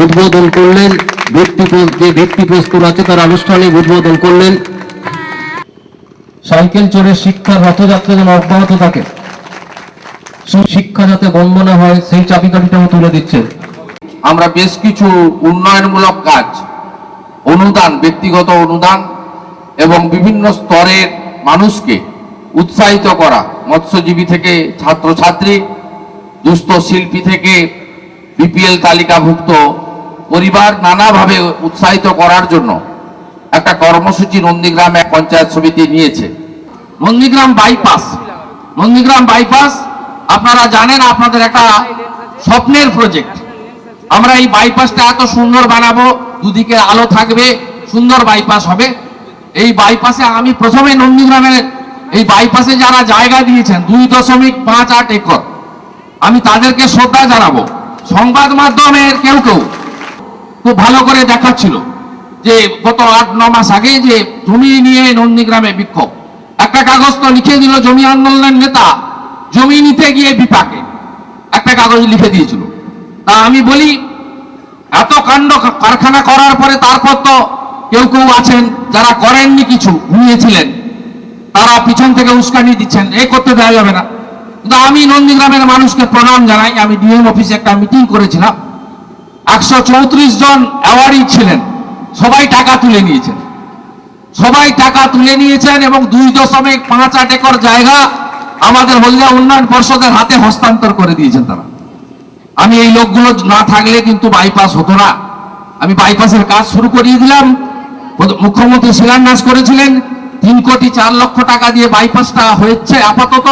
উদ্বোধন করলেন ভিত্তি যে ব্যক্তি ভিত্তিপ্রস্তর আছে তার আনুষ্ঠানিক উদ্বোধন করলেন। সাইকেল চড়ে শিক্ষার রথযাত্রা যেন অব্যাহত থাকে শিক্ষা যাতে বন্ধ না হয় সেই চাবিকাঠিটাও তুলে দিচ্ছেন। আমরা বেশ কিছু উন্নয়নমূলক কাজ অনুদান ব্যক্তিগত অনুদান এবং বিভিন্ন স্তরের মানুষকে উৎসাহিত করা মৎস্যজীবী থেকে ছাত্রছাত্রী দুস্থ শিল্পী থেকে বিপিএল তালিকাভুক্ত পরিবার নানাভাবে উৎসাহিত করার জন্য একটা কর্মসূচি নন্দীগ্রাম এক পঞ্চায়েত সমিতি নিয়েছে। নন্দীগ্রাম বাইপাস। নন্দীগ্রাম বাইপাস, আপনারা জানেন আপনাদের একটা স্বপ্নের প্রজেক্ট। আমরা এই বাইপাসটা এত সুন্দর বানাবো, দুদিকে আলো থাকবে, সুন্দর বাইপাস হবে। এই বাইপাসে আমি প্রথমে নন্দীগ্রামের এই বাইপাসে যারা জায়গা দিয়েছেন, দুই দশমিক পাঁচ আট একর, আমি তাদেরকে শ্রদ্ধা জানাব। সংবাদ মাধ্যমের কেউ কেউ খুব ভালো করে দেখাচ্ছিল যে গত আট, ন মাস আগে যে জমি নিয়ে নন্দীগ্রামে বিক্ষোভ। একটা কাগজ তো লিখে দিল জমি আন্দোলনের নেতা, জমি নিতে গিয়ে বিপাকে। একটা কাগজ লিখে দিয়েছিল। তা আমি বলি, এত কাণ্ড কারখানা করার পরে তারপর তো কেউ কেউ আছেন, যারা করেননি কিছু, ঘুমিয়েছিলেন, তারা পিছন থেকে উস্কানি দিচ্ছেন, এ করতে দেওয়া যাবে না। আমি নন্দীগ্রামের মানুষকে প্রণাম জানাই। আমি ডিএম অফিসে একটা মিটিং করেছিলাম। একশো চৌত্রিশ জন অ্যাওয়ার্ডি ছিলেন। সবাই টাকা তুলে নিয়েছেন। সবাই টাকা তুলে নিয়েছেন এবং দুই দশমিক পাঁচ আট একর জায়গা আমাদের হলদিয়া উন্নয়ন পর্ষদের হাতে হস্তান্তর করে দিয়েছেন তারা। আমি এই লোকগুলো না থাকলে কিন্তু বাইপাস হতো না। আমি বাইপাসের কাজ শুরু করিয়ে দিলাম। মুখ্যমন্ত্রী শিলান্যাস করেছিলেন। তিন কোটি চার লক্ষ টাকা দিয়ে বাইপাসটা হয়েছে আপাতত।